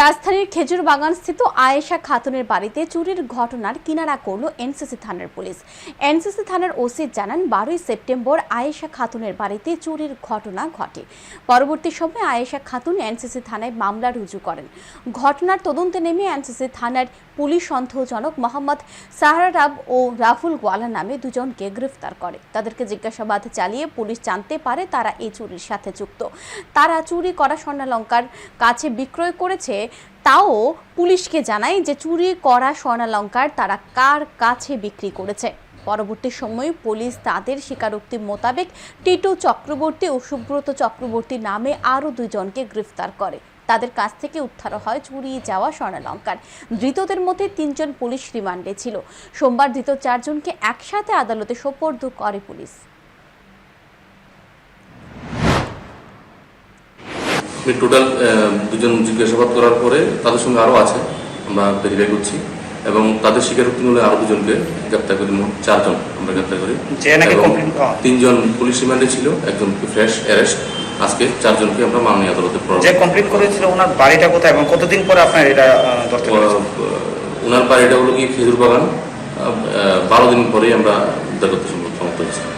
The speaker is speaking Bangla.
রাজধানীর খেজুর বাগান স্থিত আয়েশা খাতুনের বাড়িতে চুরির ঘটনার কিনারা করল এনসিসি থানার পুলিশ। এনসিসি থানার ওসি জানান, বারোই সেপ্টেম্বর আয়েশা খাতুনের বাড়িতে চুরির ঘটনা ঘটে। পরবর্তী সময়ে আয়েশা খাতুন এনসিসি থানায় মামলা রুজু করেন। ঘটনার তদন্তে নেমে এনসিসি থানার পুলিশ সন্দেহজনক মোহাম্মদ সাহারাব ও রাহুল গোয়ালা নামে দুজনকে গ্রেফতার করে। তাদেরকে জিজ্ঞাসাবাদ চালিয়ে পুলিশ জানতে পারে তারা এই চুরির সাথে যুক্ত। তারা চুরি করা স্বর্ণালঙ্কার কাছে বিক্রয় করেছে তাও পুলিশকে জানায় যে চুরি করা স্বর্ণালঙ্কার তারা কার কাছে বিক্রি করেছে। পরবর্তী সময়ে পুলিশ তাদের স্বীকারোক্তি মোতাবেক টিটু চক্রবর্তী ও সুব্রত চক্রবর্তী নামে আরও দুজনকে গ্রেফতার করে। তাদের কাছ থেকে উদ্ধার হয় চুরিয়ে যাওয়া স্বর্ণালঙ্কার। ধৃতদের মধ্যে তিনজন পুলিশ রিমান্ডে ছিল। সোমবার ধৃত চারজনকে একসাথে আদালতে সোপর্দ করে পুলিশ। টোটাল দুজন জিজ্ঞাসাবাদ করার পরে তাদের সঙ্গে আরও আছে আমরা ভেরিফাই করছি এবং তাদের স্বীকারোক্তি মূলে আরও দুজনকে গ্রেপ্তার করি মোট চারজন আমরা গ্রেপ্তার করি। তিনজন পুলিশ রিমান্ডে ছিল একজনকে ফ্রেশ অ্যারেস্ট আজকে চারজনকে আমরা মাননীয় আদালতে যে কমপ্লিট করেছিল ওনার বাড়িটা কোথায় এবং কতদিন পরে আপনার এটা ওনার বাড়িটা হলো কি খেজুর বাগান বারো দিন পরেই আমরা করতে সক্ষম হয়েছি।